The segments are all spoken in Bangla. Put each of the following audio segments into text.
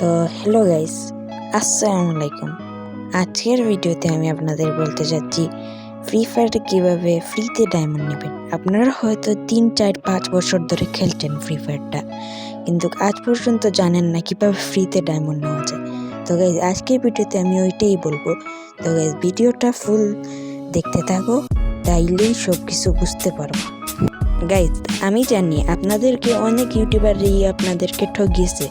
তো হ্যালো গাইস আসসালামু আলাইকুম আজকের ভিডিওতে আমি আপনাদের বলতে যাচ্ছি ফ্রি ফায়ারটা কীভাবে ফ্রিতে ডায়মন্ড নেবেন। আপনারা হয়তো তিন, চার, পাঁচ বছর ধরে খেলছেন ফ্রি ফায়ারটা কিন্তু আজ পর্যন্ত জানেন না কীভাবে ফ্রিতে ডায়মন্ড নেওয়া যায়। তো গাইজ আজকের ভিডিওতে আমি ওইটাই বলব। তো গাইজ ভিডিওটা ফুল দেখতে থাকো, তাইলেই সব কিছু বুঝতে পারো। গাইজ আমি জানি আপনাদেরকে অনেক ইউটিউবারই আপনাদেরকে ঠগিয়েছে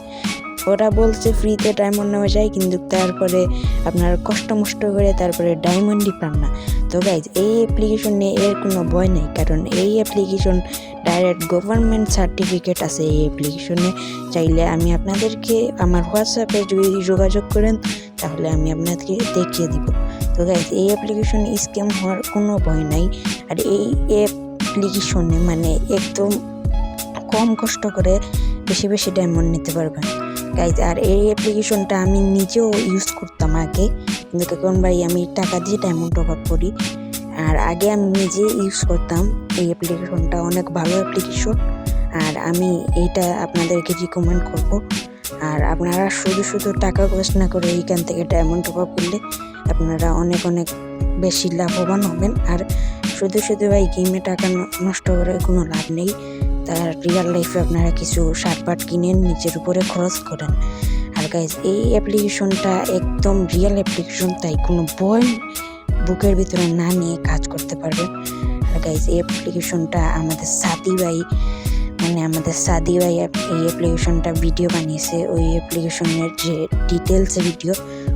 ওরা বলছে ফ্রিতে ডায়মন্ড নেওয়া যায়, কিন্তু তারপরে আপনার কষ্ট মষ্ট করে তারপরে ডায়মন্ডই পান না। তো গাইজ এই অ্যাপ্লিকেশন নিয়ে এর কোনো ভয় নেই, কারণ এই অ্যাপ্লিকেশন ডাইরেক্ট গভর্নমেন্ট সার্টিফিকেট আছে এই অ্যাপ্লিকেশনে চাইলে আমি আপনাদেরকে আমার হোয়াটসঅ্যাপে যদি যোগাযোগ করেন, তাহলে আমি আপনাদেরকে দেখিয়ে দিব। তো গাইজ এই অ্যাপ্লিকেশনে স্ক্যাম হওয়ার কোনো ভয় নাই। আর এই অ্যাপ্লিকেশনে মানে একদম কম কষ্ট করে বেশি বেশি ডায়মন্ড নিতে পারবেন। গাইজ আর এই অ্যাপ্লিকেশনটা আমি নিজেও ইউজ করতাম আগে। কিন্তু এখন ভাই আমি টাকা দিয়ে ডায়মন্ড টপ করি। আর আগে আমি নিজে ইউজ করতাম এই অ্যাপ্লিকেশনটা অনেক ভালো অ্যাপ্লিকেশন আর আমি এইটা আপনাদেরকে রিকমেন্ড করব। আর আপনারা শুধু শুধু টাকা খরচ না করে এইখান থেকে ডায়মন্ড টপ আপ করলে আপনারা অনেক অনেক বেশি লাভবান হবেন। আর শুধু শুধু ভাই গেমে টাকা নষ্ট করে কোনো লাভ নেই। তার রিয়েল লাইফে আপনারা কিছু শার্টপাট কিনেন, নিজের উপরে খরচ করেন। আর গাইজ এই অ্যাপ্লিকেশনটা একদম রিয়েল অ্যাপ্লিকেশন তাই কোনো বই বুকের ভিতরে না নিয়ে কাজ করতে পারবেন আর গাইজ এই অ্যাপ্লিকেশনটা আমাদের সাদি ভাই মানে আমাদের সাদি ভাই এই অ্যাপ্লিকেশনটা ভিডিও বানিয়েছে। ওই অ্যাপ্লিকেশনের যে ডিটেলস ভিডিও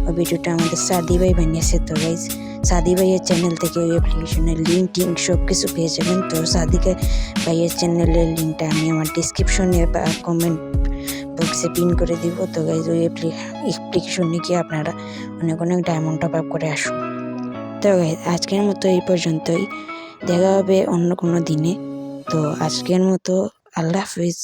ওই ভিডিওটা আমাদের সাদি ভাই বানিয়েছে তো গাইজ সাদি ভাইয়ের চ্যানেল থেকে ওই অ্যাপ্লিকেশনের লিঙ্ক টিঙ্ক সব কিছু পেয়ে যাবেন। তো সাদিকে ভাইয়ের চ্যানেলের লিঙ্কটা আমি আমার ডিসক্রিপশনে বা কমেন্ট বক্সে পিন করে দিব। তো ওই অ্যাপ্লিকেশনে গিয়ে আপনারা অনেক অনেক ডায়মন্ড টপ আপ করে আসুন। তো আজকের মতো এই পর্যন্তই। দেখা হবে অন্য কোনো দিনে। তো আজকের মতো আল্লাহ হাফিজ।